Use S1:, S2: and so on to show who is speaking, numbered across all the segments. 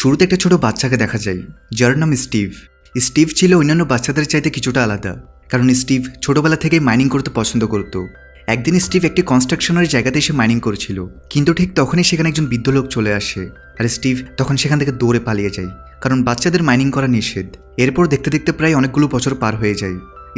S1: শুরুতে একটা ছোট বাচ্চাকে দেখা যায়, যার নাম স্টিভ। স্টিভ ছিল অন্যান্য বাচ্চাদের চাইতে কিছুটা আলাদা, কারণ স্টিভ ছোটবেলা থেকে মাইনিং করতে পছন্দ করত। একদিন স্টিভ একটি কনস্ট্রাকশনের জায়গাতে এসে মাইনিং করছিল, কিন্তু ঠিক তখনই সেখানে একজন বৃদ্ধ লোক চলে আসে, আর স্টিভ তখন সেখান থেকে দৌড়ে পালিয়ে যায়, কারণ বাচ্চাদের মাইনিং করা নিষেধ। এরপর দেখতে দেখতে প্রায় অনেকগুলো বছর পার হয়ে যায়।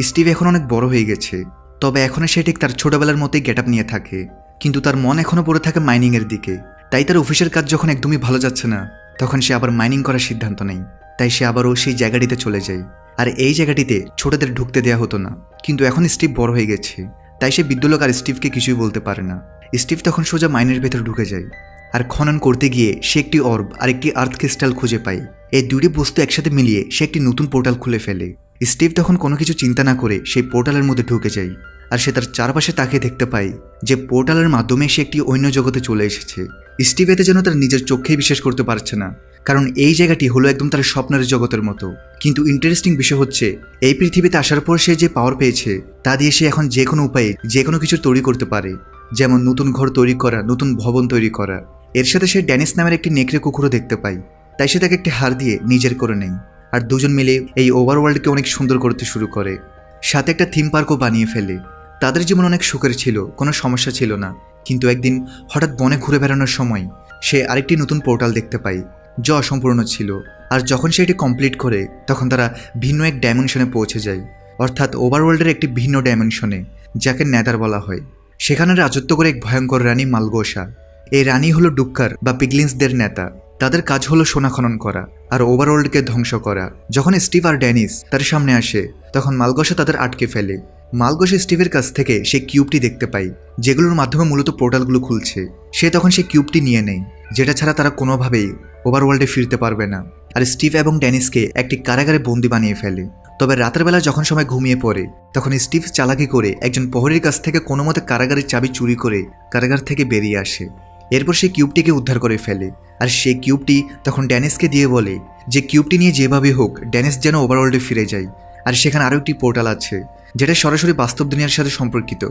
S1: স্টিভ এখন অনেক বড় হয়ে গেছে, তবে এখনও সে ঠিক তার ছোটবেলার মতোই গেট আপ নিয়ে থাকে, কিন্তু তার মন এখনও পড়ে থাকে মাইনিংয়ের দিকে। তাই তার অফিসের কাজ যখন একদমই ভালো যাচ্ছে না তখন সে আবার মাইনিং করার সিদ্ধান্ত নেয় তাই সে আবারও সেই জায়গাটিতে চলে যায়। আর এই জায়গাটিতে ছোটদের ঢুকতে দেওয়া হতো না। কিন্তু এখন স্টিভ বড় হয়ে গেছে। তাই সে বিদ্যুলোক আর স্টিভকে কিছুই বলতে পারে না। স্টিভ তখন সোজা মাইনের ভেতর ঢুকে যায়। আর খনন করতে গিয়ে সে একটি অর্ব আর একটি আর্থ ক্রিস্টাল খুঁজে পায়। এই দুটি বস্তু একসাথে মিলিয়ে সে একটি নতুন পোর্টাল খুলে ফেলে। স্টিভ তখন কোনো কিছু চিন্তা না করে সেই পোর্টালের মধ্যে ঢুকে যায়। আর সে তার চারপাশে তাকে দেখতে পায় যে পোর্টালের মাধ্যমে সে একটি অন্য জগতে চলে এসেছে। স্টিভ এতে যেন তার নিজের চোখেই বিশ্বাস করতে পারছে না। কারণ এই জায়গাটি হলো একদম তার স্বপ্নের জগতের মতো। কিন্তু ইন্টারেস্টিং বিষয় হচ্ছে, এই পৃথিবীতে আসার পর সে যে পাওয়ার পেয়েছে, তা দিয়ে সে এখন যে কোনো উপায়ে যে কোনো কিছু তৈরি করতে পারে। যেমন নতুন ঘর তৈরি করা, নতুন ভবন তৈরি করা। এর সাথে সে ড্যানিস নামের একটি নেকড়ে কুকুরও দেখতে পায় তাই সে তাকে একটি হার দিয়ে নিজের করে নেয় আর দুজন মিলে এই ওভারওয়ার্ল্ডকে অনেক সুন্দর করতে শুরু করে। সাথে একটা থিম পার্কও বানিয়ে ফেলে। তাদের জীবন অনেক সুখের ছিল, কোনো সমস্যা ছিল না। কিন্তু একদিন হঠাৎ বনে ঘুরে বেড়ানোর সময় সে আরেকটি নতুন পোর্টাল দেখতে পায় যা অসম্পূর্ণ ছিল। আর যখন সে এটি কমপ্লিট করে, তখন তারা ভিন্ন এক ডাইমেনশনে পৌঁছে যায়। অর্থাৎ ওভারওয়ার্ল্ডের একটি ভিন্ন ডাইমেনশনে, যাকে নেদার বলা হয়। সেখানে রাজত্ব করে এক ভয়ঙ্কর রানী মালগোসা। এই রানী হলো ডুক্কার বা পিগলিন্সদের নেতা। তাদের কাজ হলো সোনা খনন করা আর ওভারওয়ার্ল্ডকে ধ্বংস করা। যখন স্টিভ আর ড্যানিস তার সামনে আসে, তখন মালগোসা তাদের আটকে ফেলে। মালগোসা স্টিভের কাছ থেকে সে কিউবটি দেখতে পাই, যেগুলোর মাধ্যমে মূলত পোর্টালগুলো খুলছে। সে তখন সেই কিউবটি নিয়ে নেয় যেটা ছাড়া তারা কোনোভাবেই ওভারওয়ার্ল্ডে ফিরতে পারবে না। আর স্টিভ এবং ড্যানিসকে একটি কারাগারে বন্দি বানিয়ে ফেলে। তবে রাতের বেলা যখন সময় ঘুমিয়ে পড়ে, তখন স্টিভ চালাকি করে একজন প্রহরীর কাছ থেকে কোনো মতে কারাগারের চাবি চুরি করে কারাগার থেকে বেরিয়ে আসে। এরপর সে কিউবটিকে উদ্ধার করে ফেলে। আর সেই কিউবটি তখন ড্যানিসকে দিয়ে বলে যে, কিউবটি নিয়ে যেভাবে হোক, ড্যানিস যেন ওভারওয়ার্ল্ডে ফিরে যায়। আর সেখানে আরও একটি পোর্টাল আছে। যেটা সরাসরি বাস্তব দুনিয়ার সাথে সম্পর্কিত।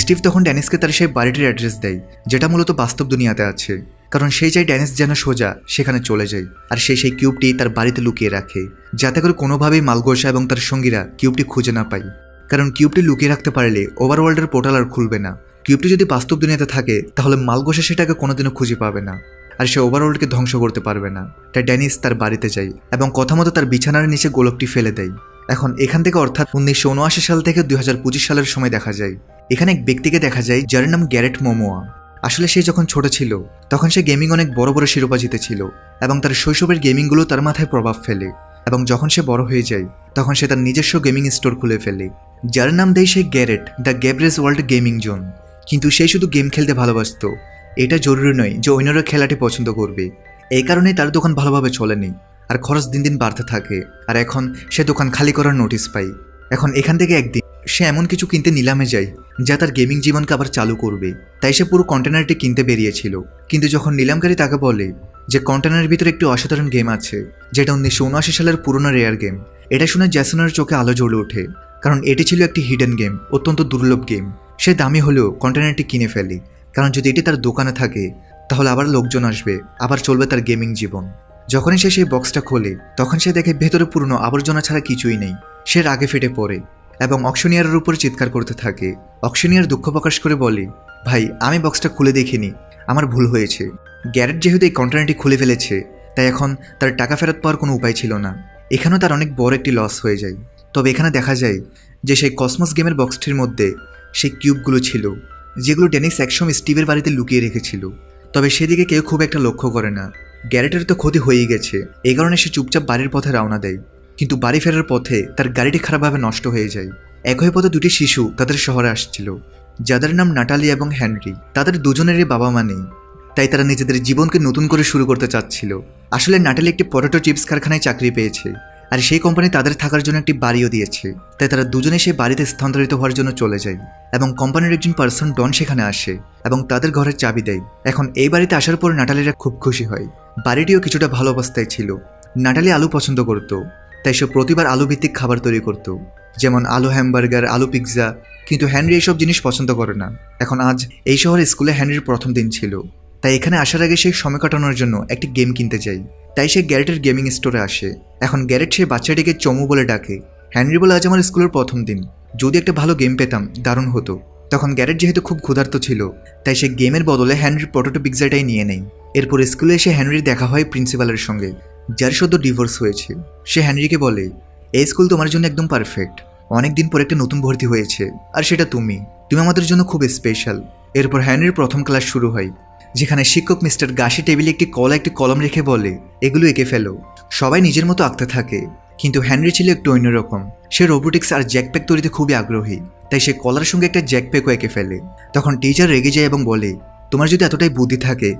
S1: স্টিভ তখন ড্যানিসকে তার সেই বাড়িটির অ্যাড্রেস দেয়, যেটা মূলত বাস্তব দুনিয়াতে আছে। কারণ সেই চাই ড্যানিস যেন সোজা সেখানে চলে যায়, আর সে সেই কিউবটি তার বাড়িতে লুকিয়ে রাখে, যাতে করে কোনোভাবেই মালগোসা এবং তার সঙ্গীরা কিউবটি খুঁজে না পায়। কারণ কিউবটি লুকিয়ে রাখতে পারলে ওভারওয়ার্ল্ডের পোর্টাল আর খুলবে না। কিউবটি যদি বাস্তব দুনিয়াতে থাকে, তাহলে মালগোসা সেটাকে কোনোদিনও খুঁজে পাবে না, আর সে ওভারওয়ার্ল্ডকে ধ্বংস করতে পারবে না। তাই ড্যানিস তার বাড়িতে যায় এবং কথা মতো তার বিছানার নিচে গোলকটি ফেলে দেয়। এখন এখান থেকে অর্থাৎ উনিশশো উনআশি সাল থেকে দুই হাজার পঁচিশ সালের সময় দেখা যায়। এখানে এক ব্যক্তিকে দেখা যায় যার নাম গ্যারেট মোমোয়া। আসলে সে যখন ছোট ছিল, তখন সে গেমিং অনেক বড় বড় শিরোপা জিতেছিল এবং তার শৈশবের গেমিংগুলো তার মাথায় প্রভাব ফেলে এবং যখন সে বড় হয়ে যায়, তখন সে তার নিজস্ব গেমিং স্টোর খুলে ফেলে, যার নাম দেয় সে Garrett, the garbage world gaming zone. কিন্তু সে শুধু গেম খেলতে ভালোবাসত। এটা জরুরি নয় যে অন্যরা খেলাটি পছন্দ করবে। এই কারণে তার দোকান ভালোভাবে চলেনি। আর খরচ দিন দিন বাড়তে থাকে। আর এখন সে দোকান খালি করার নোটিশ পাই। এখন এখান থেকে একদিন সে এমন কিছু কিনতে নিলামে যায়, যা তার গেমিং জীবনকে আবার চালু করবে। তাই সে পুরো কন্টেনারটি কিনতে বেরিয়েছিল। কিন্তু যখন নিলামকারী তাকে বলে যে কন্টেনারের ভিতরে একটি অসাধারণ গেম আছে, যেটা উনিশশো উনআশি সালের পুরনো রেয়ার গেম এটা শুনে জ্যাসনের চোখে আলো জ্বলে ওঠে। কারণ এটি ছিল একটি হিডেন গেম অত্যন্ত দুর্লভ গেম সে দামি হলেও কন্টেনারটি কিনে ফেলে। কারণ যদি এটি তার দোকানে থাকে, তাহলে আবার লোকজন আসবে, আবার চলবে তার গেমিং জীবন। যখনই সে সেই বক্সটা খোলে, তখন সে দেখে ভেতরে পুরনো আবর্জনা ছাড়া কিছুই নেই। সে রাগে ফেটে পড়ে এবং অকশনিয়ারের উপর চিৎকার করতে থাকে। অকশনিয়ার দুঃখ প্রকাশ করে বলে, ভাই, আমি বক্সটা খুলে দেখিনি। আমার ভুল হয়েছে। গ্যারেট যেহেতু এই কন্টেনারটি খুলে ফেলেছে, তাই এখন তার টাকা ফেরত পাওয়ার কোনো উপায় ছিল না। এখানেও তার অনেক বড় একটি লস হয়ে যায়। তবে এখানে দেখা যায় যে সেই কসমস গেমের বক্সটির মধ্যে সেই কিউবগুলো ছিল, যেগুলো ডেনিস একসময় স্টিভের বাড়িতে লুকিয়ে রেখেছিল। তবে সেদিকে কেউ খুব একটা লক্ষ্য করে না। গ্যারেটের তো ক্ষতি হয়েই গেছে। এই কারণে সে চুপচাপ বাড়ির পথে রওনা দেয়। কিন্তু বাড়ি ফেরার পথে তার গাড়িটি খারাপভাবে নষ্ট হয়ে যায়। একই পথে দুটি শিশু তাদের শহরে আসছিল। যাদের নাম নাটালি এবং হ্যানরি তাদের দুজনেরই বাবা মা নেই। তাই তারা নিজেদের জীবনকে নতুন করে শুরু করতে চাচ্ছিল। আসলে নাটালি একটি পটেটো চিপস কারখানায় চাকরি পেয়েছে। আর সেই কোম্পানি তাদের থাকার জন্য একটি বাড়িও দিয়েছে। তাই তারা দুজনে সেই বাড়িতে স্থানান্তরিত হওয়ার জন্য চলে যায়। এবং কোম্পানির একজন পার্সন ডন সেখানে আসে এবং তাদের ঘরের চাবি দেয়। এখন এই বাড়িতে আসার পর নাটালিরা খুব খুশি হয়। বাড়িটিও কিছুটা ভালো অবস্থায় ছিল। নাটালি আলু পছন্দ করত, তাই সে প্রতিবার আলু ভিত্তিক খাবার তৈরি করত। যেমন আলু হ্যামবার্গার, আলু পিৎজা, কিন্তু হ্যানরি এইসব জিনিস পছন্দ করে না। এখন আজ এই শহরে স্কুলে হ্যানরির প্রথম দিন ছিল। তাই এখানে আসার আগে সে সময় কাটানোর জন্য একটি গেম কিনতে যাই তাই সে গ্যারেটের গেমিং স্টোরে আসে। এখন গ্যারেট সে বাচ্চাটিকে চমু বলে ডাকে। হ্যানরি বলে, আজ আমার স্কুলের প্রথম দিন। যদি একটা ভালো গেম পেতাম, দারুণ হতো। তখন গ্যারেট যেহেতু খুব ক্ষুধার্ত ছিল, তাই সে গেমের বদলে হ্যানরির প্রোটোটো পিৎজাটাই নিয়ে নেয় এরপর স্কুলে এসে হ্যানরির দেখা হয় প্রিন্সিপালের সঙ্গে, যার সদ্য ডিভোর্স হয়েছে। সে হ্যানরিকে বলে, এই স্কুল তোমার জন্য একদম পারফেক্ট। অনেক দিন পর একটা নতুন ভর্তি হয়েছে, আর সেটা তুমি। তুমি আমাদের জন্য খুব স্পেশাল এরপর হ্যানরির প্রথম ক্লাস শুরু হয়, যেখানে শিক্ষক মিস্টার গাছি টেবিলে একটি কলা একটি কলম রেখে বলে, এগুলো এঁকে ফেলো। সবাই নিজের মতো আঁকতে থাকে। কিন্তু হ্যানরি ছিল একটু অন্যরকম। সে রোবোটিক্স আর জ্যাকপ্যাক তৈরিতে খুবই আগ্রহী, তাই সে কলার সঙ্গে একটা জ্যাকপ্যাকও এঁকে ফেলে। তখন টিচার রেগে যায় এবং বলে, তোমার যদি এতটাই বুদ্ধি থাকে,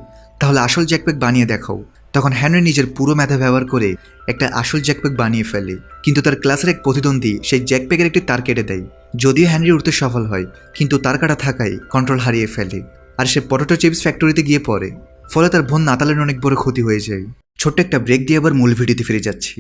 S1: তাহলে আসল জ্যাকপ্যাক বানিয়ে দেখাও। তখন হ্যানরি নিজের পুরো মেধা ব্যবহার করে একটা আসল জ্যাকপ্যাক বানিয়ে ফেলে, কিন্তু তার ক্লাসের এক প্রতিদ্বন্দ্বী সেই জ্যাকপ্যাকের একটি তার কেটে দেয়। যদিও হ্যানরি উঠতে সফল হয়, কিন্তু তার কাটা থাকায় কন্ট্রোল হারিয়ে ফেলে, আর সে পটেটো চিপস ফ্যাক্টরিতে গিয়ে পড়ে। ফলে তার বোন নাতালের অনেক বড় ক্ষতি হয়ে যায়। ছোট্ট একটা ব্রেক দিয়ে আবার মূল ভিডিওতে ফিরে যাচ্ছি।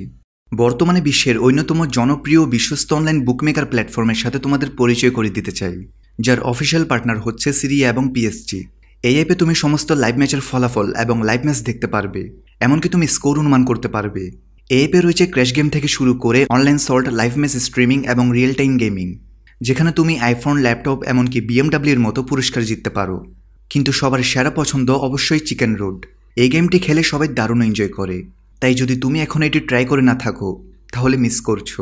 S1: বর্তমানে বিশ্বের অন্যতম জনপ্রিয় বিশ্বস্ত অনলাইন বুকমেকার প্ল্যাটফর্মের সাথে তোমাদের পরিচয় করে দিতে চাই, যার অফিসিয়াল পার্টনার হচ্ছে সিরিয়া এবং পিএসজি এই অ্যাপে তুমি সমস্ত লাইভ ম্যাচের ফলাফল এবং লাইভ ম্যাচ দেখতে পারবে, এমনকি তুমি স্কোর অনুমান করতে পারবে। এই অ্যাপে রয়েছে ক্র্যাশ গেম থেকে শুরু করে অনলাইন সল্ট লাইভ ম্যাচ স্ট্রিমিং এবং রিয়েল টাইম গেমিং যেখানে তুমি আইফোন ল্যাপটপ এমনকি বিএমডাব্লিউর মতো পুরস্কার জিততে পারো। কিন্তু সবার সেরা পছন্দ অবশ্যই চিকেন রোড এই গেমটি খেলে সবাই দারুণ এনজয় করে। তাই যদি তুমি এখন এটি ট্রাই করে না থাকো, তাহলে মিস করছ।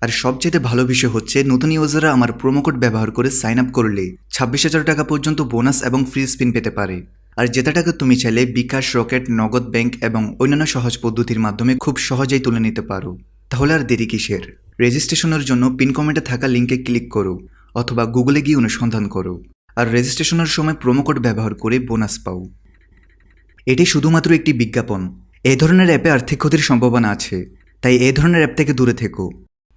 S1: আর সবচেয়ে ভালো বিষয় হচ্ছে, নতুন ইউজাররা আমার প্রোমো কোড ব্যবহার করে সাইন আপ করলে ছাব্বিশ হাজার টাকা পর্যন্ত বোনাস এবং ফ্রি স্পিন পেতে পারে। আর যেটা টাকা তুমি চাইলে বিকাশ, রকেট, নগদ ব্যাংক এবং অন্যান্য সহজ পদ্ধতির মাধ্যমে খুব সহজেই তুলে নিতে পারো। তাহলে আর দেরি কিসের? রেজিস্ট্রেশনের জন্য পিন কমেন্টে থাকা লিঙ্কে ক্লিক করো অথবা গুগলে গিয়ে অনুসন্ধান করো। আর রেজিস্ট্রেশনের সময় প্রোমো কোড ব্যবহার করে বোনাস পাও। এটি শুধুমাত্র একটি বিজ্ঞাপন। এই ধরনের অ্যাপে আর্থিক ক্ষতির সম্ভাবনা আছে, তাই এই ধরনের অ্যাপ থেকে দূরে থেকো।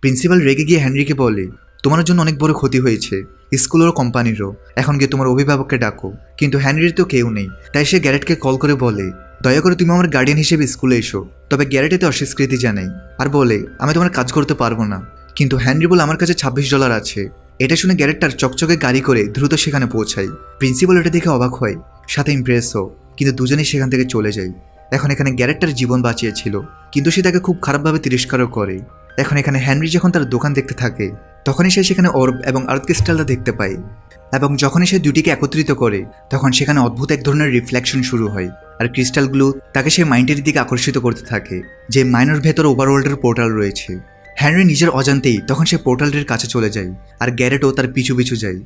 S1: প্রিন্সিপাল রেগে গিয়ে হ্যানরিকে বলে, তোমার জন্য অনেক বড় ক্ষতি হয়েছে স্কুলের কোম্পানিরও। এখন গিয়ে তোমার অভিভাবককে ডাকো। কিন্তু হ্যানরির তো কেউ নেই, তাই সে গ্যারেটকে কল করে বলে, দয়া করে তুমি আমার গার্ডিয়ান হিসেবে স্কুলে এসো। তবে গ্যারেট এতে অস্বীকৃতি জানাই আর বলে, আমি তোমার কাজ করতে পারব না। কিন্তু হ্যানরি বলে, আমার কাছে ছাব্বিশ ডলার আছে। এটা শুনে গ্যারেট তার চকচকে গাড়ি করে দ্রুত সেখানে পৌঁছায়। প্রিন্সিপাল এটা দেখে অবাক হয়, সাথে ইমপ্রেসও কিন্তু দুজনেই সেখান থেকে চলে যায়। এখন এখানে গ্যারেটটার জীবন বাঁচিয়েছিল, কিন্তু সে তাকে খুব খারাপভাবে তিরস্কারও করে। এখন এখানে হ্যানরি যখন তার দোকান দেখতে থাকে, তখনই সে সেখানে অর্ব এবং আর্থ ক্রিস্টালটা দেখতে পায়। এবং যখনই সে দুটিকে একত্রিত করে, তখন সেখানে অদ্ভুত এক ধরনের রিফ্লেকশন শুরু হয়, আর ক্রিস্টালগুলো তাকে সেই মাইন্ডের দিকে আকর্ষিত করতে থাকে, যে মাইনের ভেতর ওভারওয়ার্ল্ডের পোর্টাল রয়েছে। হ্যানরি নিজের অজান্তেই তখন সে পোর্টালটির কাছে চলে যায়, আর গ্যারেটও তার পিছু পিছু যায়।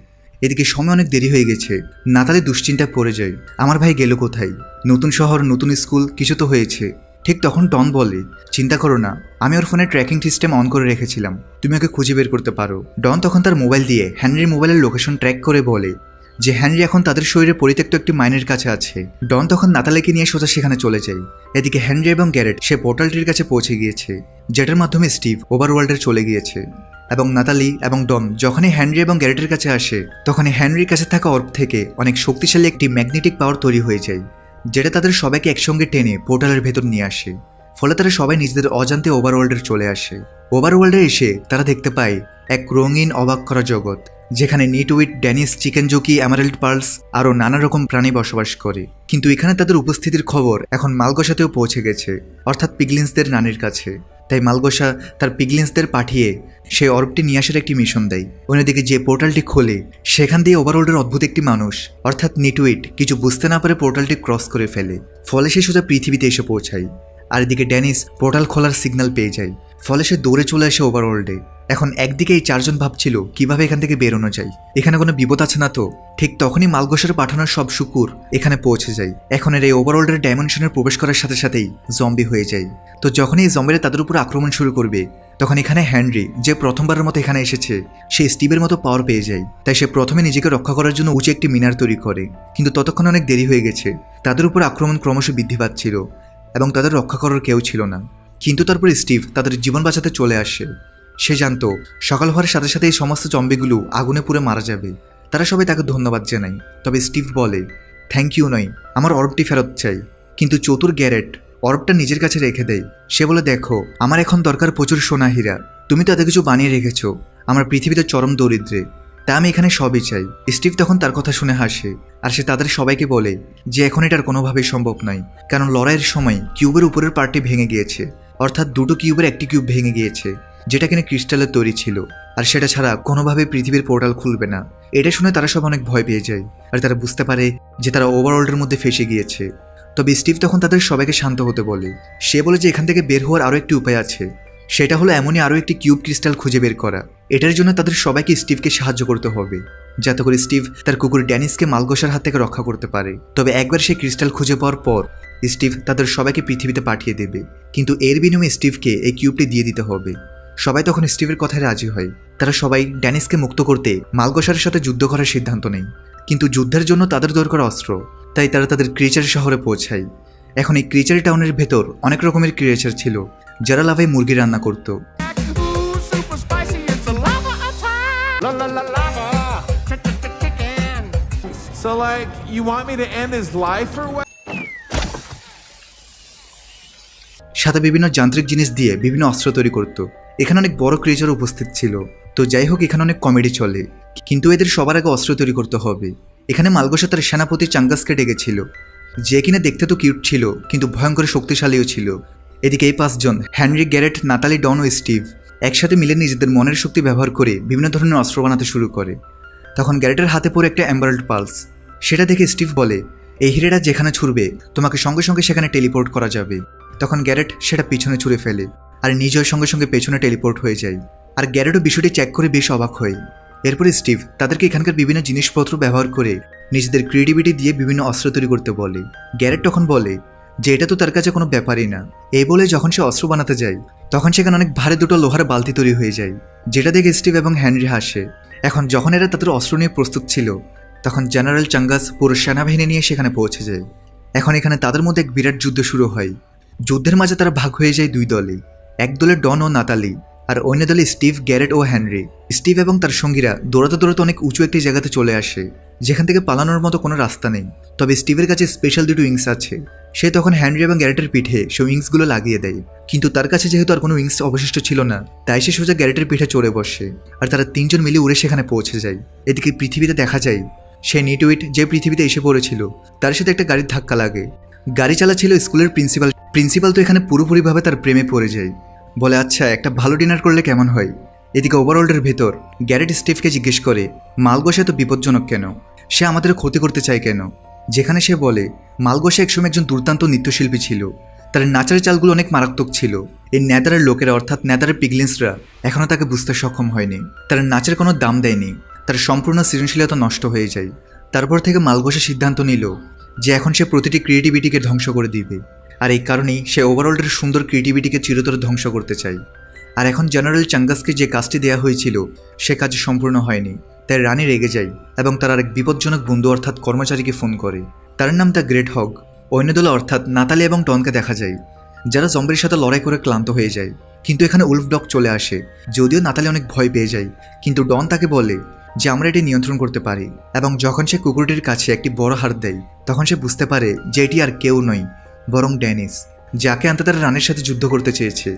S1: এদিকে সময় অনেক দেরি হয়ে গেছে। নাতালে দুশ্চিন্তা পড়ে যায়। আমার ভাই গেল কোথায়? নতুন শহর, নতুন স্কুল, কিছু তো হয়েছে। ঠিক তখন টন বলে, চিন্তা করো না, আমি ওর ফোনে ট্র্যাকিং সিস্টেম অন করে রেখেছিলাম। তুমি ওকে খুঁজে বের করতে পারো। ডন তখন তার মোবাইল দিয়ে, হ্যানরির মোবাইলের লোকেশন ট্র্যাক করে বলে যে হ্যানরি এখন তাদের শরীরে পরিত্যক্ত একটি মাইনের কাছে আছে। ডন তখন নাতালেকে নিয়ে সোজা সেখানে চলে যায়। এদিকে হ্যানরি এবং গ্যারেট সে পোর্টালটির কাছে পৌঁছে গিয়েছে, যেটার মাধ্যমে স্টিভ ওভারওয়ার্ল্ডের চলে গিয়েছে এবং নাতালি এবং ডন যখনই হ্যানরি এবং গ্যারেটের কাছে আসে, তখনই হ্যানরির কাছে থাকা অর্ব থেকে অনেক শক্তিশালী একটি ম্যাগনেটিক পাওয়ার তৈরি হয়ে যায়, যেটা তাদের সবাইকে একসঙ্গে টেনে পোর্টালের ভেতর নিয়ে আসে, ফলে তারা সবাই নিজেদের অজান্তে ওভারওয়ার্ল্ডের চলে আসে। ওভারওয়ার্ল্ডে এসে তারা দেখতে পায় এক রঙিন অবাক করা জগৎ। যেখানে nitwit Dennis chicken Zuki emerald pearls আরও নানা রকম প্রাণী বসবাস করে। কিন্তু এখানে তাদের উপস্থিতির খবর এখন মালগোসাতেও পৌঁছে গেছে, অর্থাৎ পিগলিন্সদের নানির কাছে। তাই মালগোসা তার পিগলিন্সদের পাঠিয়ে সেই অর্বটি নিয়ে আসার একটি মিশন দেয়। অন্যদিকে যে পোর্টালটি খোলে, সেখান দিয়ে ওভারওয়ার্ল্ডের অদ্ভুত একটি মানুষ, অর্থাৎ নিটুইট কিছু বুঝতে না পারে পোর্টালটি ক্রস করে ফেলে। ফলে সে সোজা পৃথিবীতে এসে পৌঁছায়। আর এদিকে ড্যানিস পোর্টাল খোলার সিগন্যাল পেয়ে যায়। ফলে সে দৌড়ে চলে আসে ওভারওয়ার্ল্ডে এখন একদিকে এই চারজন ভাবছিল, কীভাবে এখান থেকে বেরোনো যায়। এখানে কোনো বিপদ আছে না তো? ঠিক তখনই মালগোসের পাঠানোর সব শুকুর এখানে পৌঁছে যায়। এখন এর এই ওভারওয়ার্ল্ডের ডাইমেনশনে প্রবেশ করার সাথে সাথেই জম্বি হয়ে যায়। তো যখনই এই জম্বিরা তাদের উপর আক্রমণ শুরু করবে, তখন এখানে হ্যানরি যে প্রথমবারের মতো এখানে এসেছে, সে স্টিভের মতো পাওয়ার পেয়ে যায়। তাই সে প্রথমে নিজেকে রক্ষা করার জন্য উঁচু একটি মিনার তৈরি করে। কিন্তু ততক্ষণ অনেক দেরি হয়ে গেছে। তাদের উপর আক্রমণ ক্রমশ বৃদ্ধি পাচ্ছিল এবং তাদের রক্ষা করার কেউ ছিল না। কিন্তু তারপর স্টিভ তাদের জীবন বাঁচাতে চলে আসে। সে জানত, সকাল হওয়ার সাথে সাথে এই সমস্ত জম্বিগুলো আগুনে পুড়ে মারা যাবে। তারা সবাই তাকে ধন্যবাদ জানায়। তবে স্টিভ বলে থ্যাংক ইউ নয়, আমার অর্বটি ফেরত চাই। কিন্তু চতুর গ্যারেট অর্বটা নিজের কাছে রেখে দেয়। সে বলে, দেখো, আমার এখন দরকার প্রচুর সোনা হীরা। তুমি তো কিছু বানিয়ে রেখেছো। আমার পৃথিবীতে চরম দরিদ্রে। তা আমি এখানে সবই চাই। স্টিভ তখন তার কথা শুনে হাসে আর সে তাদের সবাইকে বলে, যে এখন এটার কোনোভাবেই সম্ভব নয়। কারণ লড়াইয়ের সময় কিউবের উপরের পার্টি ভেঙে গিয়েছে। অর্থাৎ দুটো কিউবের একটি কিউব ভেঙে গিয়েছে। যেটা কিনা ক্রিস্টালের তৈরি ছিল, আর সেটা ছাড়া কোনোভাবে পৃথিবীর পোর্টাল খুলবে না। এটা শুনে তারা সব অনেক ভয় পেয়ে যায়, আর তারা বুঝতে পারে যে তারা ওভারওয়ার্ল্ডের মধ্যে ফেসে গিয়েছে। তবে স্টিভ তখন তাদের সবাইকে শান্ত হতে বলে। সে বলে যে এখান থেকে বের হওয়ার আরও একটি উপায় আছে। সেটা হলো এমনই আরও একটি কিউব ক্রিস্টাল খুঁজে বের করা। এটার জন্য তাদের সবাইকে স্টিভকে সাহায্য করতে হবে, যাতে করে স্টিভ তার কুকুর ড্যানিসকে মালগোসার হাত থেকে রক্ষা করতে পারে। তবে একবার সে ক্রিস্টাল খুঁজে পাওয়ার পর, স্টিভ তাদের সবাইকে পৃথিবীতে পাঠিয়ে দেবে। কিন্তু এর বিনিময়ে স্টিভকে এই কিউবটি দিয়ে দিতে হবে। সবাই তখন স্টিভের কথায় রাজি হয়। তারা সবাই ড্যানিসকে মুক্ত করতে মালগোসারের সাথে যুদ্ধ করার সিদ্ধান্ত নেয়। কিন্তু যুদ্ধের জন্য তাদের দরকার অস্ত্র তাই তারা তাদের ক্রিচার শহরে পৌঁছায়। এখন এই ক্রিচার টাউনের ভেতর অনেক রকমের ক্রিয়েচার ছিল যারা লাভায় মুরগি রান্না করতো? সাথে বিভিন্ন যান্ত্রিক জিনিস দিয়ে বিভিন্ন অস্ত্র তৈরি করত। এখানে অনেক বড় ক্রিয়েচার উপস্থিত ছিল। তো যাই হোক, এখানে অনেক কমেডি চলে। কিন্তু এদের সবার আগে অস্ত্র তৈরি করতে হবে। এখানে মালগোসা তার সেনাপতি চাঙ্গাসকে ডেকেছিল। যে কিনা দেখতে তো কিউট ছিল, কিন্তু ভয়ঙ্কর শক্তিশালীও ছিল। এদিকে এই পাঁচজন হ্যানরি গ্যারেট নাতালি ডন ও স্টিভ, একসাথে মিলে নিজেদের মনের শক্তি ব্যবহার করে বিভিন্ন ধরনের অস্ত্র বানাতে শুরু করে। তখন গ্যারেটের হাতে পড়ে একটা অ্যাম্বারাল্ড পালস সেটা দেখে স্টিভ বলে, এই হিরেটা যেখানে ছুড়বে, তোমাকে সঙ্গে সঙ্গে সেখানে টেলিপোর্ট করা যাবে। তখন গ্যারেট সেটা পিছনে ছুঁড়ে ফেলে। আর নিজের সঙ্গে সঙ্গে পেছনে টেলিপোর্ট হয়ে যায়। আর গ্যারেটও বিষয়টি চেক করে বেশ অবাক হয়। এরপরে স্টিভ তাদেরকে এখানকার বিভিন্ন জিনিসপত্র ব্যবহার করে নিজেদের ক্রিয়েটিভিটি দিয়ে বিভিন্ন অস্ত্র তৈরি করতে বলে। গ্যারেট তখন বলে যে, এটা তো তার কাছে কোনো ব্যাপারই না। এই বলে যখন সে অস্ত্র বানাতে যায়, তখন সেখানে অনেক ভারী দুটো লোহার বালতি তৈরি হয়ে যায়, যেটা দেখে স্টিভ এবং হ্যানরি হাসে। এখন যখন এরা তাদের অস্ত্র নিয়ে প্রস্তুত ছিল, তখন জেনারেল চাঙ্গাস পুরো সেনাবাহিনী নিয়ে সেখানে পৌঁছে যায়। এখন এখানে তাদের মধ্যে এক বিরাট যুদ্ধ শুরু হয়। যুদ্ধের মাঝে তারা ভাগ হয়ে যায় দুই দলে। এক দলে ডন ও নাতালি, আর অন্য দলে স্টিভ, গ্যারেট ও হ্যানরি। স্টিভ এবং তার সঙ্গীরা দৌড়াতে দৌড়াতে অনেক উঁচু একটি জায়গাতে চলে আসে, যেখান থেকে পালানোর মতো কোনো রাস্তা নেই। তবে স্টিভের কাছে স্পেশাল দুটো উইংস আছে। সে তখন হ্যানরি এবং গ্যারেটের পিঠে সে উইংসগুলো লাগিয়ে দেয়। কিন্তু তার কাছে যেহেতু আর কোনো উইংস অবশিষ্ট ছিল না, তাই সে সোজা গ্যারেটের পিঠে চড়ে বসে, আর তারা তিনজন মিলে উড়ে সেখানে পৌঁছে যায়। এদিকে পৃথিবীতে দেখা যায়, সে নিটুইট যে পৃথিবীতে এসে পড়েছিল, তার সাথে একটা গাড়ির ধাক্কা লাগে। গাড়ি চালাচ্ছিল স্কুলের প্রিন্সিপাল। প্রিন্সিপাল তো এখানে পুরোপুরিভাবে তার প্রেমে পড়ে যায়। বলে আচ্ছা একটা ভালো ডিনার করলে কেমন হয়? এদিকে ওভারঅল্ডের ভেতর গ্যারেট স্টিভকে জিজ্ঞেস করে মালগোসা এত বিপজ্জনক কেন? সে আমাদের ক্ষতি করতে চায় কেন? যেখানে সে বলে মালগোসা একসময় একজন দুর্দান্ত নৃত্যশিল্পী ছিল। তার নাচার চালগুলো অনেক মারাত্মক ছিল। এই নেদারের লোকেরা, অর্থাৎ নেদারের পিগলিন্সরা এখনও তাকে বুঝতে সক্ষম হয়নি। তার নাচের কোনো দাম দেয়নি। তার সম্পূর্ণ সৃজনশীলতা নষ্ট হয়ে যায়। তারপর থেকে মালগোসা সিদ্ধান্ত নিল যে এখন সে প্রতিটি ক্রিয়েটিভিটিকে ধ্বংস করে দিবে। আর এই কারণেই সে ওভারঅল্ডের সুন্দর ক্রিয়েটিভিটিকে চিরতরে ধ্বংস করতে চায়। আর এখন জেনারেল চাঙ্গাসকে যে কাজটি দেওয়া হয়েছিল, সে কাজ সম্পূর্ণ হয়নি। তাই রানী রেগে যায় এবং তার আরেক বিপজ্জনক বন্ধু অর্থাৎ কর্মচারীকে ফোন করে। তার নাম দ্য গ্রেট হগ অন্য দলে অর্থাৎ নাতালি এবং টনকে দেখা যায়। যারা জম্বের সাথে লড়াই করে ক্লান্ত হয়ে যায়। কিন্তু এখানে উলফ ডগ চলে আসে, যদিও নাতালি অনেক ভয় পেয়ে যায়। কিন্তু ডন তাকে বলে যে আমরা এটি নিয়ন্ত্রণ করতে পারি এবং যখন সে কুকুরটির কাছে একটি বড় হার দেয়, তখন সে বুঝতে পারে যে এটি আর কেউ নয়, বরং ড্যানিস, যাকে আনতে তারা রানের সাথে যুদ্ধ করতে চেয়েছে।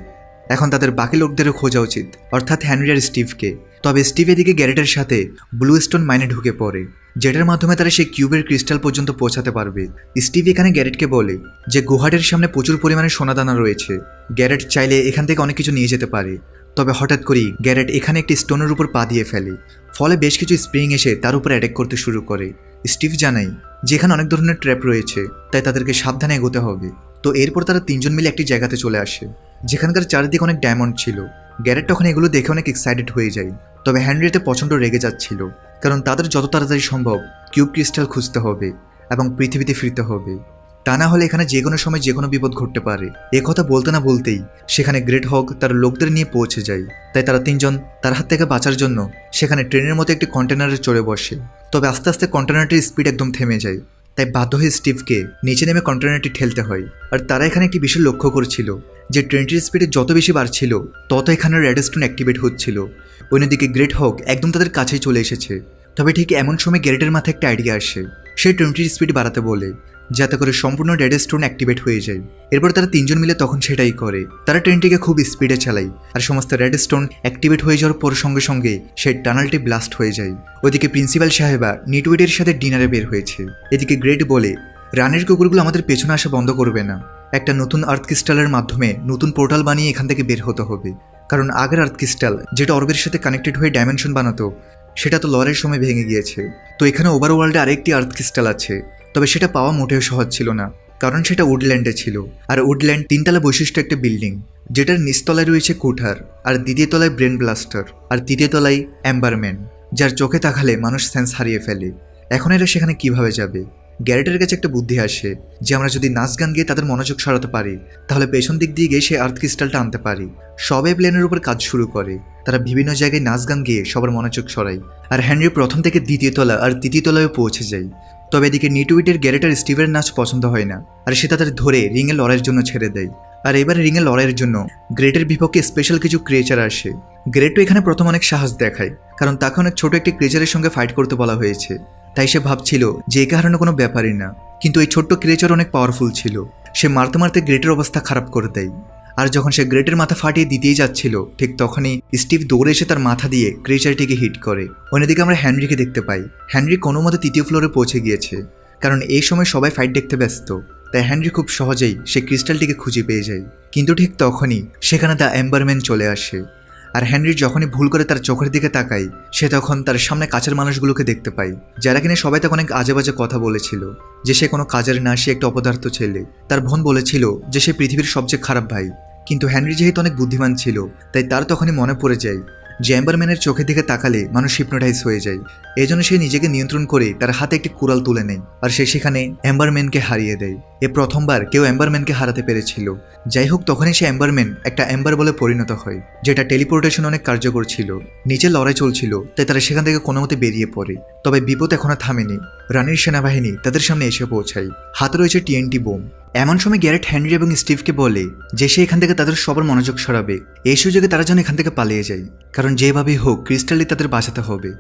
S1: এখন তাদের বাকি লোকদেরও খোঁজা উচিত, অর্থাৎ হ্যানরি আর স্টিভকে। তবে স্টিভ এদিকে গ্যারেটের সাথে ব্লু স্টোন মাইনে ঢুকে পড়ে, যেটার মাধ্যমে তারা সেই কিউবের ক্রিস্টাল পর্যন্ত পৌঁছাতে পারবে। স্টিভ এখানে গ্যারেটকে বলে যে গুহাটের সামনে প্রচুর পরিমাণে সোনাদানা রয়েছে। গ্যারেট চাইলে এখান থেকে অনেক কিছু নিয়ে যেতে পারে। তবে হঠাৎ করেই গ্যারেট এখানে একটি স্টোনের উপর পা দিয়ে ফেলে। ফলে বেশ কিছু স্প্রিং এসে তার উপর অ্যাটাক করতে শুরু করে। স্টিভ জানাই যেখানে অনেক ধরনের ট্র্যাপ রয়েছে, তাই তাদেরকে সাবধানে এগোতে হবে। তো এরপর তারা তিনজন মিলে একটি জায়গাতে চলে আসে, যেখানকার চারিদিকে অনেক ডায়মন্ড ছিল। গ্যারেট তখন এগুলো দেখে অনেক এক্সাইটেড হয়ে যায়। তবে হ্যানরিতে প্রচণ্ড রেগে যাচ্ছিল, কারণ তাদের যত তাড়াতাড়ি সম্ভব কিউব ক্রিস্টাল খুঁজতে হবে এবং পৃথিবীতে ফিরতে হবে। তা না হলে এখানে যে কোনো সময় যে কোনো বিপদ ঘটতে পারে। এ কথা বলতে না বলতেই সেখানে গ্রেট হক তার লোকদের নিয়ে পৌঁছে যায়। তাই তারা তিনজন তার হাত থেকে বাঁচার জন্য সেখানে ট্রেনের মতো একটি কন্টেনারে চড়ে বসে। তবে আস্তে আস্তে কন্টেনারটির স্পিড একদম থেমে যায়। তাই বাধ্য হয়ে স্টিভকে নিচে নেমে কন্টেনারটি ঠেলতে হয়। আর তারা এখানে একটি বিষয় লক্ষ্য করছিল, যে ট্রেনটির স্পিডে যত বেশি বাড়ছিল, তত এখানে রেডস্টোন অ্যাক্টিভেট হচ্ছিল। অন্যদিকে গ্রেট হক একদম তাদের কাছেই চলে এসেছে। তবে ঠিক এমন সময় গ্যারেটের মাথায় একটা আইডিয়া আসে। সে ট্রেনটির স্পিড বাড়াতে বলে যাতে করে সম্পূর্ণ ডেড স্টোন অ্যাক্টিভেট হয়ে যায়। এরপর তারা তিনজন মিলে তখন সেটাই করে। তারা ট্রেনটিকে খুব স্পিডে চালায় আর সমস্ত রেড স্টোন অ্যাক্টিভেট হয়ে যাওয়ার পর সঙ্গে সঙ্গে সেই টানালটি ব্লাস্ট হয়ে যায়। ওদিকে প্রিন্সিপাল সাহেবা নিটউইডের সাথে ডিনারে বের হয়েছে। এদিকে গ্রেট বলে, রানের কুকুরগুলো আমাদের পেছনে আসা বন্ধ করবে না। একটা নতুন আর্থ ক্রিস্টালের মাধ্যমে নতুন পোর্টাল বানিয়ে এখান থেকে বের হতে হবে। কারণ আগের আর্থ ক্রিস্টাল যেটা অর্বের সাথে কানেক্টেড হয়ে ডাইমেনশন বানাতো, সেটা তো লরের সময় ভেঙে গিয়েছে। তো এখানে ওভারওয়ার্ল্ডে আরেকটি আর্থ ক্রিস্টাল আছে। তবে সেটা পাওয়া মোটেও সহজ ছিল না, কারণ সেটা উডল্যান্ডে ছিল। আর উডল্যান্ড তিনতলা বৈশিষ্ট্য একটা বিল্ডিং, যেটার নিচতলায় রয়েছে কুঠার, আর দ্বিতীয় তলায় ব্রেন ব্লাস্টার, আর তৃতীয় তলায় অ্যাম্বারম্যান যার চোখে তাকালে মানুষ সেন্স হারিয়ে ফেলে। এখন এরা সেখানে কীভাবে যাবে? গ্যারেটের কাছে একটা বুদ্ধি আসে, যে আমরা যদি নাচ গান গিয়ে তাদের মনোযোগ সরাতে পারি, তাহলে পেছন দিক দিয়ে গিয়ে সে আর্থ ক্রিস্টালটা আনতে পারি। সবাই প্ল্যানের উপর কাজ শুরু করে। তারা বিভিন্ন জায়গায় নাচ গান গিয়ে সবার মনোযোগ সরায়। আর হেনরি প্রথম থেকে দ্বিতীয় তলা আর তৃতীয় তলায় পৌঁছে যায়। তবে এদিকে নিটুইটের গ্যারেটার স্টিভের নাচ পছন্দ হয় না, আর সে তাদের ধরে রিংয়ে লড়াইয়ের জন্য ছেড়ে দেয়। আর এবার রিংয়ে লড়াইয়ের জন্য গ্রেটের বিপক্ষে স্পেশাল কিছু ক্রিয়েচার আসে। গ্রেটও এখানে প্রথম অনেক সাহস দেখায়, কারণ তাকে অনেক ছোট একটি ক্রিয়েচারের সঙ্গে ফাইট করতে বলা হয়েছে। তাই সে ভাবছিল যে এই কারণে কোনো ব্যাপারই না, কিন্তু এই ছোট্ট ক্রিয়েচার অনেক পাওয়ারফুল ছিল। সে মারতে মারতে গ্রেটের অবস্থা খারাপ করে দেয়। আর যখন সে গ্রেটের মাথা ফাটিয়ে দিতেই যাচ্ছিল, ঠিক তখনই স্টিভ দৌড়ে এসে তার মাথা দিয়ে ক্রেচারটিকে হিট করে। অন্যদিকে আমরা হ্যানরিকে দেখতে পাই। হ্যানরি কোনো মতে তৃতীয় ফ্লোরে পৌঁছে গিয়েছে, কারণ এই সময় সবাই ফাইট দেখতে ব্যস্ত, তাই হ্যানরি খুব সহজেই সে ক্রিস্টালটিকে খুঁজে পেয়ে যায়। কিন্তু ঠিক তখনই সেখানে দ্য অ্যাম্বারম্যান চলে আসে। আর হেনরি যখনই ভুল করে তার চোখের দিকে তাকায়, সে তখন তার সামনে কাছের মানুষগুলোকে দেখতে পায়, যারা কিনা সবাই তাকে অনেক আজে বাজে কথা বলেছিল, যে সে কোনো কাজের না, সে একটা অপদার্থ ছেলে। তার বোন বলেছিল যে সে পৃথিবীর সবচেয়ে খারাপ ভাই। কিন্তু হেনরি যেহেতু অনেক বুদ্ধিমান ছিল, তাই তার তখনই মনে পড়ে যায় যে অ্যাম্বারম্যানের চোখের দিকে তাকালে মানুষ হিপনোটাইজ হয়ে যায়। এই জন্য সে নিজেকে নিয়ন্ত্রণ করে তার হাতে একটি কুড়াল তুলে নেয়, আর সে সেখানে অ্যাম্বারম্যানকে হারিয়ে দেয়। এ প্রথমবার কেউ অ্যাম্বারম্যানকে হারাতে পেরেছিল। যাই হোক তখনই সে অ্যাম্বারম্যান একটা অ্যাম্বার বলে পরিণত হয়, যেটা টেলিপোর্টেশন অনেক কার্যকর ছিল, নিচে লড়াই চলছিল, তাই তারা সেখান থেকে কোনো মতে বেরিয়ে পড়ে। তবে বিপদ এখনও থামেনি। রানীর সেনাবাহিনী তাদের সামনে এসে পৌঁছায়। হাতে রয়েছে টিএনটি বোম। এমন সময় গ্যারেট হ্যানরি এবং স্টিভকে বলে যে সে এখান থেকে তাদের সবার মনোযোগ সরাবে। এই সুযোগে তারা যেন এখান থেকে পালিয়ে যায়, কারণ যেভাবেই হোক ক্রিস্টালি তাদের বাঁচাতে হবে।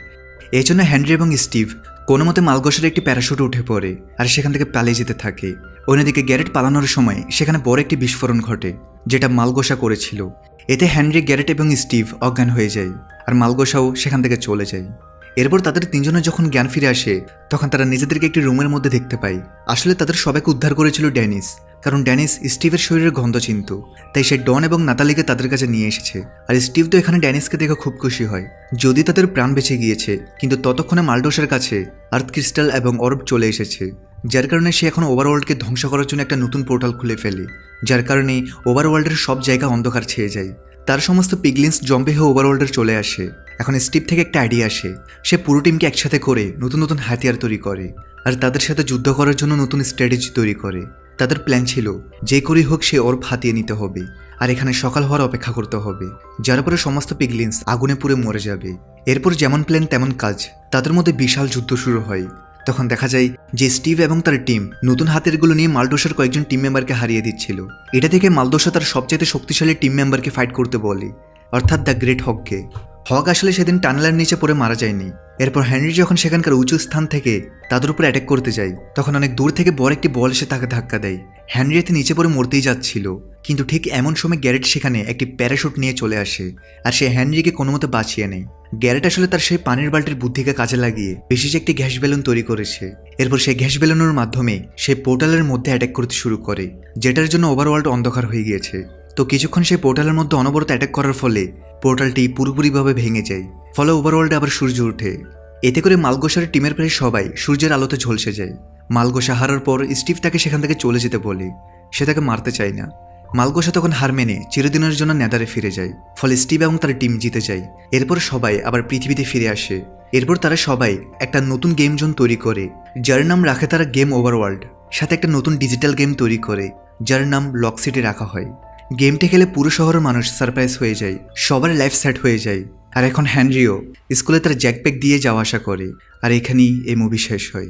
S1: এই জন্য হ্যানরি এবং স্টিভ কোনো মতে মালগোসের একটি প্যারাশুট উঠে পড়ে আর সেখান থেকে পালিয়ে যেতে থাকে। অন্যদিকে গ্যারেট পালানোর সময় সেখানে বড় একটি বিস্ফোরণ ঘটে, যেটা মালগোসা করেছিল। এতে হ্যানরি গ্যারেট এবং স্টিভ অজ্ঞান হয়ে যায় আর মালগোসাও সেখান থেকে চলে যায়। এরপর তাদের তিনজনে যখন জ্ঞান ফিরে আসে, তখন তারা নিজেদেরকে একটি রুমের মধ্যে দেখতে পায়। আসলে তাদের সবাইকে উদ্ধার করেছিল ড্যানিস কারণ ড্যানিস স্টিভের শরীরের গন্ধ চিনত, তাই সে ডন এবং নাতালিকে তাদের কাছে নিয়ে এসেছে। আর স্টিভ তো এখানে ড্যানিসকে দেখে খুব খুশি হয়। যদি তাদের প্রাণ বেঁচে গিয়েছে, কিন্তু ততক্ষণে মালডোসের কাছে আর্থ ক্রিস্টাল এবং অরব চলে এসেছে, যার কারণে সে এখন ওভারওয়ার্ল্ডকে ধ্বংস করার জন্য একটা নতুন পোর্টাল খুলে ফেলে, যার কারণে ওভারওয়ার্ল্ডের সব জায়গা অন্ধকার ছেয়ে যায়। তার সমস্ত পিগলিন্স জম্বে হয়ে ওভারওয়ার্ল্ডের চলে আসে। এখন স্টিভ থেকে একটা আইডিয়া আসে, সে পুরো টিমকে একসাথে করে নতুন নতুন হাতিয়ার তৈরি করে, আর তাদের সাথে যুদ্ধ করার জন্য নতুন স্ট্র্যাটেজি তৈরি করে। তাদের প্ল্যান ছিল, যে করেই হোক সে ওর হাতিয়ে নিতে হবে, আর এখানে সকাল হওয়ার অপেক্ষা করতে হবে। যার পরে সমস্ত পিগলিন্স আগুনে পুড়ে মরে যাবে। এরপর যেমন প্ল্যান তেমন কাজ। তাদের মধ্যে বিশাল যুদ্ধ শুরু হয়। তখন দেখা যায় যে স্টিভ এবং তার টিম নতুন হাতেরগুলো নিয়ে মালডোসার কয়েকজন টিম মেম্বারকে হারিয়ে দিচ্ছিল। এটা থেকে মালদোসা তার সবচেয়ে শক্তিশালী টিম মেম্বারকে ফাইট করতে বলে, অর্থাৎ দ্য গ্রেট হককে হক আসলে সেদিন টানেলের নিচে পড়ে মারা যায়নি। এরপর হেনরি যখন সেখানকার উঁচু স্থান থেকে তাদের উপর অ্যাটাক করতে যায়, তখন অনেক দূর থেকে বড় একটি বল এসে তাকে ধাক্কা দেয়। হেনরি এতে নিচে পড়ে মরতেই যাচ্ছিল, কিন্তু ঠিক এমন সময় গ্যারেট সেখানে একটি প্যারাশুট নিয়ে চলে আসে, আর সে হেনরিকে কোনো মতে বাঁচিয়ে নেয়। গ্যারেট আসলে তার সেই পানির বাল্টির বুদ্ধিকে কাজে লাগিয়ে বিশেষ একটি গ্যাস বেলুন তৈরি করেছে। এরপর সেই গ্যাস বেলুনের মাধ্যমে সে পোর্টালের মধ্যে অ্যাটাক করতে শুরু করে, যেটার জন্য ওভারওয়ার্ল্ড অন্ধকার হয়ে গিয়েছে। তো কিছুক্ষণ সেই পোর্টালের মধ্যে অনবরত অ্যাটাক করার ফলে পোর্টালটি পুরোপুরিভাবে ভেঙে যায়, ফলে ওভারওয়ার্ল্ডে আবার সূর্য ওঠে। এতে করে মালগোসার টিমের প্রায় সবাই সূর্যের আলোতে ঝলসে যায়। মালগোসা হারার পর স্টিভ তাকে সেখান থেকে চলে যেতে বলে, সে তাকে মারতে চায় না। মালগোসা তখন হার মেনে চিরদিনের জন্য নেদারে ফিরে যায়, ফলে স্টিভ এবং তার টিম জিতে যায়। এরপর সবাই আবার পৃথিবীতে ফিরে আসে। এরপর তারা সবাই একটা নতুন গেম জোন তৈরি করে, যার নাম রাখে তারা গেম ওভারওয়ার্ল্ড সাথে একটা নতুন ডিজিটাল গেম তৈরি করে, যার নাম লক সিটি রাখা হয়। গেমটি খেলে পুরো শহরের মানুষ সারপ্রাইজ হয়ে যায়, সবার লাইফ সেট হয়ে যায়। আর এখন হ্যানরিও, স্কুলে তার জ্যাকপ্যাক দিয়ে যাওয়া আসা করে, আর এখানেই এই মুভি শেষ হয়।